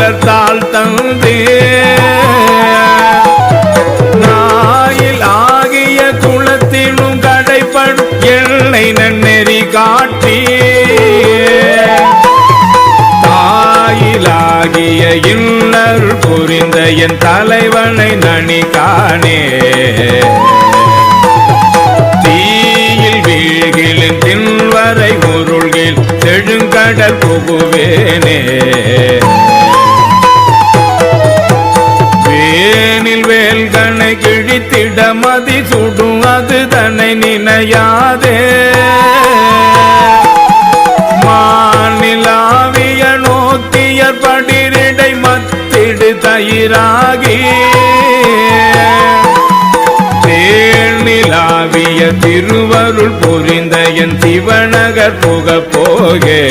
மலர்த்தாள் தந்தே. நாயில் ஆகிய குலத்தினும் கடைப்படும் எண்ணெய் நன்னெறி காட்டி. தாயிலாகிய இன்னர் புரிந்த என் தலைவனை நனி காணே. தீயில் வீழ்கிலின் தின்வரை உருள்கில் செழுங்கடல் புகுவேனே. வேல்கனை கிழித்திட மதி சுடும் அது தன்னை நினையாதே. மாநிலாவிய நோக்கியர் படிரிடை மத்திடு தயிராகி. தேனிலாவிய திருவருள் புரிந்த என் சிவநகர் புக போகே.